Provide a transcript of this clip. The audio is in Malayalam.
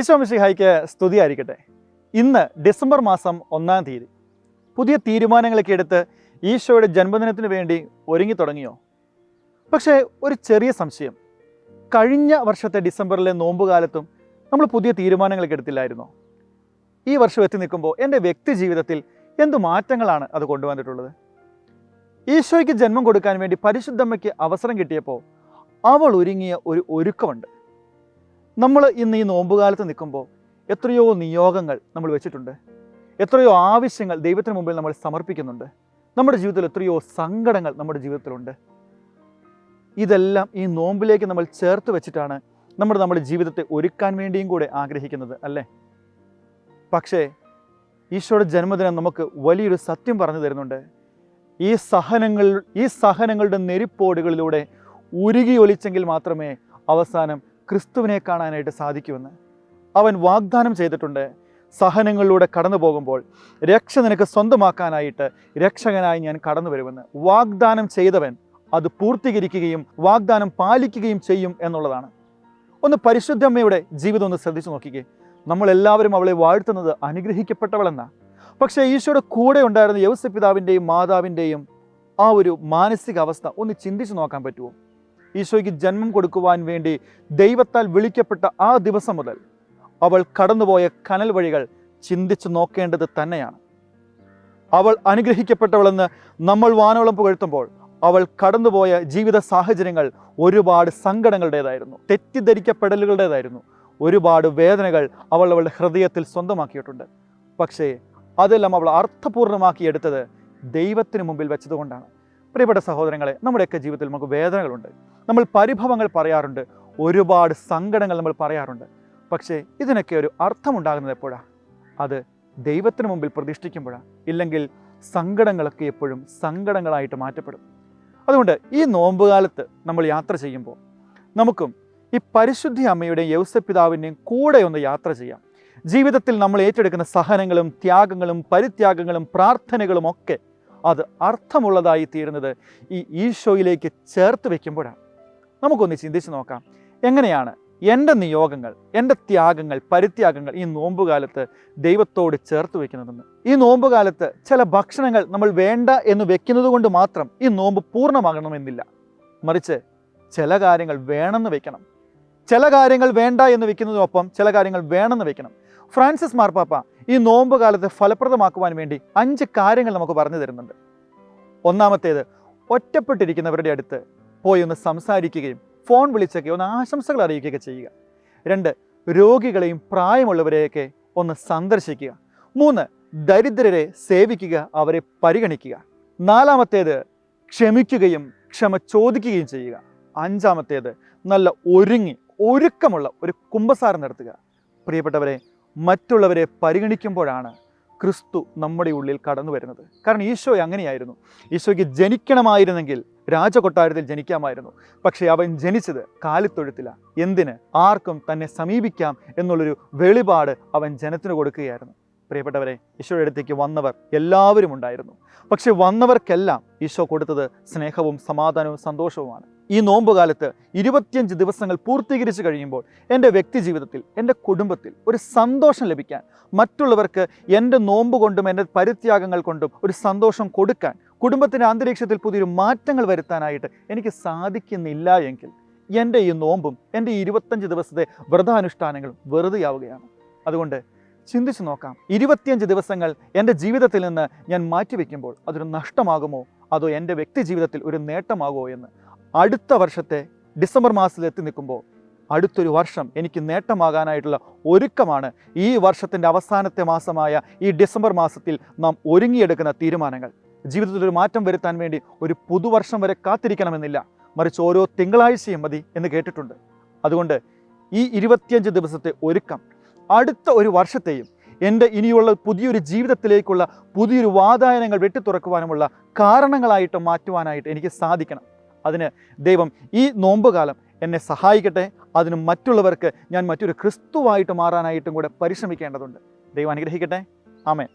ഈശോ മിശിഹായ്ക്ക് സ്തുതിയായിരിക്കട്ടെ. ഇന്ന് ഡിസംബർ മാസം ഒന്നാം തീയതി. പുതിയ തീരുമാനങ്ങളൊക്കെ എടുത്ത് ഈശോയുടെ ജന്മദിനത്തിന് വേണ്ടി ഒരുങ്ങി തുടങ്ങിയോ? പക്ഷേ ഒരു ചെറിയ സംശയം. കഴിഞ്ഞ വർഷത്തെ ഡിസംബറിലെ നോമ്പുകാലത്തും നമ്മൾ പുതിയ തീരുമാനങ്ങളൊക്കെ എടുത്തില്ലായിരുന്നോ? ഈ വർഷം എത്തി നിൽക്കുമ്പോൾ എന്റെ വ്യക്തി ജീവിതത്തിൽ എന്ത് മാറ്റങ്ങളാണ് അത് കൊണ്ടുവന്നിട്ടുള്ളത്? ഈശോയ്ക്ക് ജന്മം കൊടുക്കാൻ വേണ്ടി പരിശുദ്ധമ്മയ്ക്ക് അവസരം കിട്ടിയപ്പോൾ അവൾ ഒരുങ്ങിയ ഒരു ഒരുക്കമുണ്ട്. നമ്മൾ ഇന്ന് ഈ നോമ്പുകാലത്ത് നിൽക്കുമ്പോൾ എത്രയോ നിയോഗങ്ങൾ നമ്മൾ വെച്ചിട്ടുണ്ട്. എത്രയോ ആവശ്യങ്ങൾ ദൈവത്തിന് മുമ്പിൽ നമ്മൾ സമർപ്പിക്കുന്നുണ്ട്. നമ്മുടെ ജീവിതത്തിൽ എത്രയോ സങ്കടങ്ങൾ നമ്മുടെ ജീവിതത്തിലുണ്ട്. ഇതെല്ലാം ഈ നോമ്പിലേക്ക് നമ്മൾ ചേർത്ത് വെച്ചിട്ടാണ് നമ്മൾ നമ്മുടെ ജീവിതത്തെ ഒരുക്കാൻ വേണ്ടിയും കൂടെ ആഗ്രഹിക്കുന്നത് അല്ലേ? പക്ഷേ ഈശോയുടെ ജന്മദിനം നമുക്ക് വലിയൊരു സത്യം പറഞ്ഞു തരുന്നുണ്ട്. ഈ സഹനങ്ങൾ ഈ സഹനങ്ങളുടെ നെരിപ്പോടുകളിലൂടെ ഉരുകി ഒലിച്ചെങ്കിൽ മാത്രമേ അവസാനം ക്രിസ്തുവിനെ കാണാനായിട്ട് സാധിക്കുമെന്ന്. അവൻ വാഗ്ദാനം ചെയ്തിട്ടുണ്ട്. സഹനങ്ങളിലൂടെ കടന്നു പോകുമ്പോൾ രക്ഷ നിനക്ക് സ്വന്തമാക്കാനായിട്ട് രക്ഷകനായി ഞാൻ കടന്നു വരുമെന്ന്. വാഗ്ദാനം ചെയ്തവൻ അത് പൂർത്തീകരിക്കുകയും വാഗ്ദാനം പാലിക്കുകയും ചെയ്യും എന്നുള്ളതാണ്. ഒന്ന് പരിശുദ്ധമ്മയുടെ ജീവിതം ഒന്ന് ശ്രദ്ധിച്ചു നോക്കിക്കേ. നമ്മളെല്ലാവരും അവളെ വാഴ്ത്തുന്നത് അനുഗ്രഹിക്കപ്പെട്ടവളെന്ന. പക്ഷേ ഈശോയുടെ കൂടെ ഉണ്ടായിരുന്ന യൗസ പിതാവിന്റെയും മാതാവിന്റെയും ആ ഒരു മാനസികാവസ്ഥ ഒന്ന് ചിന്തിച്ചു നോക്കാൻ പറ്റുമോ? ഈശോയ്ക്ക് ജന്മം കൊടുക്കുവാൻ വേണ്ടി ദൈവത്താൽ വിളിക്കപ്പെട്ട ആ ദിവസം മുതൽ അവൾ കടന്നുപോയ കനൽ വഴികൾ ചിന്തിച്ചു നോക്കേണ്ടത് തന്നെയാണ്. അവൾ അനുഗ്രഹിക്കപ്പെട്ടവളെന്ന് നമ്മൾ വാനോളം പുകഴ്ത്തുമ്പോൾ അവൾ കടന്നുപോയ ജീവിത സാഹചര്യങ്ങൾ ഒരുപാട് സങ്കടങ്ങളുടേതായിരുന്നു. തെറ്റിദ്ധരിക്കപ്പെടലുകളുടേതായിരുന്നു. ഒരുപാട് വേദനകൾ അവൾ അവളുടെ ഹൃദയത്തിൽ സ്വന്തമാക്കിയിട്ടുണ്ട്. പക്ഷേ അതെല്ലാം അവൾ അർത്ഥപൂർണമാക്കി എടുത്തത് ദൈവത്തിന് മുമ്പിൽ വെച്ചതുകൊണ്ടാണ്. പ്രിയപ്പെട്ട സഹോദരങ്ങളെ നമ്മുടെയൊക്കെ ജീവിതത്തിൽ നമുക്ക് വേദനകളുണ്ട്. നമ്മൾ പരിഭവങ്ങൾ പറയാറുണ്ട്. ഒരുപാട് സങ്കടങ്ങൾ നമ്മൾ പറയാറുണ്ട്. പക്ഷേ ഇതിനൊക്കെ ഒരു അർത്ഥമുണ്ടാകുന്നത് എപ്പോഴാണ് അത് ദൈവത്തിന് മുമ്പിൽ പ്രതിഷ്ഠിക്കുമ്പോഴാണ് ഇല്ലെങ്കിൽ സങ്കടങ്ങളൊക്കെ എപ്പോഴും സങ്കടങ്ങളായിട്ട് മാറ്റപ്പെടും. അതുകൊണ്ട് ഈ നോമ്പുകാലത്ത് നമ്മൾ യാത്ര ചെയ്യുമ്പോൾ നമുക്കും ഈ പരിശുദ്ധി അമ്മയുടെയും യൗസപിതാവിന്റെയും കൂടെ ഒന്ന് യാത്ര ചെയ്യാം. ജീവിതത്തിൽ നമ്മൾ ഏറ്റെടുക്കുന്ന സഹനങ്ങളും ത്യാഗങ്ങളും പരിത്യാഗങ്ങളും പ്രാർത്ഥനകളും ഒക്കെ അത് അർത്ഥമുള്ളതായി തീരുന്നത് ഈ ഈശോയിലേക്ക് ചേർത്ത് വെക്കുമ്പോഴാണ് നമുക്കൊന്ന് ചിന്തിച്ച് നോക്കാം. എങ്ങനെയാണ് എന്റെ നിയോഗങ്ങൾ എന്റെ ത്യാഗങ്ങൾ പരിത്യാഗങ്ങൾ ഈ നോമ്പുകാലത്ത് ദൈവത്തോട് ചേർത്ത് വയ്ക്കുന്നതെന്ന്? ഈ നോമ്പുകാലത്ത് ചില ഭക്ഷണങ്ങൾ നമ്മൾ വേണ്ട എന്ന് വെക്കുന്നത് കൊണ്ട് മാത്രം ഈ നോമ്പ് പൂർണമാകണമെന്നില്ല. മറിച്ച് ചില കാര്യങ്ങൾ വേണമെന്ന് വെക്കണം. ചില കാര്യങ്ങൾ വേണ്ട എന്ന് വെക്കുന്നതിനൊപ്പം ചില കാര്യങ്ങൾ വേണമെന്ന് വെക്കണം. ഫ്രാൻസിസ് മാർപ്പാപ്പ ഈ നോമ്പ് കാലത്ത് ഫലപ്രദമാക്കുവാൻ വേണ്ടി അഞ്ച് കാര്യങ്ങൾ നമുക്ക് പറഞ്ഞു തരുന്നുണ്ട്. ഒന്നാമത്തേത് ഒറ്റപ്പെട്ടിരിക്കുന്നവരുടെ അടുത്ത് പോയി ഒന്ന് സംസാരിക്കുകയും ഫോൺ വിളിച്ചൊക്കെ ഒന്ന് ആശംസകൾ അറിയിക്കുകയൊക്കെ ചെയ്യുക. രണ്ട് രോഗികളെയും പ്രായമുള്ളവരെയൊക്കെ ഒന്ന് സന്ദർശിക്കുക. മൂന്ന് ദരിദ്രരെ സേവിക്കുക അവരെ പരിഗണിക്കുക. നാലാമത്തേത് ക്ഷമിക്കുകയും ക്ഷമ ചോദിക്കുകയും ചെയ്യുക. അഞ്ചാമത്തേത് നല്ല ഒരുങ്ങി ഒരുക്കമുള്ള ഒരു കുംഭസാരം നടത്തുക. പ്രിയപ്പെട്ടവരെ മറ്റുള്ളവരെ പരിഗണിക്കുമ്പോഴാണ് ക്രിസ്തു നമ്മുടെ ഉള്ളിൽ കടന്നു വരുന്നത് കാരണം ഈശോ അങ്ങനെയായിരുന്നു. ഈശോയ്ക്ക് ജനിക്കണമായിരുന്നെങ്കിൽ രാജകൊട്ടാരത്തിൽ ജനിക്കാമായിരുന്നു. പക്ഷേ അവൻ ജനിച്ചത് കാലിത്തൊഴുത്തിലാണ് എന്തിന്? ആർക്കും തന്നെ സമീപിക്കാം എന്നുള്ളൊരു വെളിപാട് അവൻ ജനത്തിന് കൊടുക്കുകയായിരുന്നു. പ്രിയപ്പെട്ടവരെ ഈശോയുടെ അടുത്തേക്ക് വന്നവർ എല്ലാവരും ഉണ്ടായിരുന്നു. പക്ഷെ വന്നവർക്കെല്ലാം ഈശോ കൊടുത്തത് സ്നേഹവും സമാധാനവും സന്തോഷവുമാണ്. ഈ നോമ്പ് നോമ്പുകാലത്ത് ഇരുപത്തിയഞ്ച് ദിവസങ്ങൾ പൂർത്തീകരിച്ച് കഴിയുമ്പോൾ എന്റെ വ്യക്തി ജീവിതത്തിൽ എന്റെ കുടുംബത്തിൽ ഒരു സന്തോഷം ലഭിക്കാൻ മറ്റുള്ളവർക്ക് എന്റെ നോമ്പ് കൊണ്ടും എന്റെ പരിത്യാഗങ്ങൾ കൊണ്ടും ഒരു സന്തോഷം കൊടുക്കാൻ കുടുംബത്തിന്റെ അന്തരീക്ഷത്തിൽ പുതിയൊരു മാറ്റങ്ങൾ വരുത്താനായിട്ട് എനിക്ക് സാധിക്കുന്നില്ല എങ്കിൽ എന്റെ ഈ നോമ്പും എന്റെ ഈ ഇരുപത്തഞ്ച് ദിവസത്തെ വ്രതാനുഷ്ഠാനങ്ങളും വെറുതെയാവുകയാണ്. അതുകൊണ്ട് ചിന്തിച്ചു നോക്കാം ഇരുപത്തിയഞ്ച് ദിവസങ്ങൾ എന്റെ ജീവിതത്തിൽ നിന്ന് ഞാൻ മാറ്റിവെക്കുമ്പോൾ അതൊരു നഷ്ടമാകുമോ? അതോ എന്റെ വ്യക്തി ജീവിതത്തിൽ ഒരു നേട്ടമാകുമോ എന്ന്? അടുത്ത വർഷത്തെ ഡിസംബർ മാസത്തിൽ എത്തി നിൽക്കുമ്പോൾ അടുത്തൊരു വർഷം എനിക്ക് നേട്ടമാകാനായിട്ടുള്ള ഒരുക്കമാണ് ഈ വർഷത്തിന്റെ അവസാനത്തെ മാസമായ ഈ ഡിസംബർ മാസത്തിൽ നാം ഒരുങ്ങിയെടുക്കുന്ന തീരുമാനങ്ങൾ. ജീവിതത്തിൽ ഒരു മാറ്റം വരുത്താൻ വേണ്ടി ഒരു പുതുവർഷം വരെ കാത്തിരിക്കണമെന്നില്ല. മറിച്ച് ഓരോ തിങ്കളാഴ്ചയും മതി എന്ന് കേട്ടിട്ടുണ്ട്. അതുകൊണ്ട് ഈ ഇരുപത്തിയഞ്ച് ദിവസത്തെ ഒരുക്കം അടുത്ത ഒരു വർഷത്തെയും എന്റെ ഇനിയുള്ള പുതിയൊരു ജീവിതത്തിലേക്കുള്ള പുതിയൊരു വാതായനങ്ങൾ വെട്ടിത്തുറക്കുവാനുമുള്ള കാരണങ്ങളായിട്ട് മാറ്റുവാനായിട്ട് എനിക്ക് സാധിക്കണം. അതിന് ദൈവം ഈ നോമ്പുകാലം എന്നെ സഹായിക്കട്ടെ. അതിന് മറ്റുള്ളവർക്ക് ഞാൻ മറ്റൊരു ക്രിസ്തുവായിട്ട് മാറാനായിട്ടും കൂടെ പരിശ്രമിക്കേണ്ടതുണ്ട്. ദൈവം അനുഗ്രഹിക്കട്ടെ. ആമേൻ.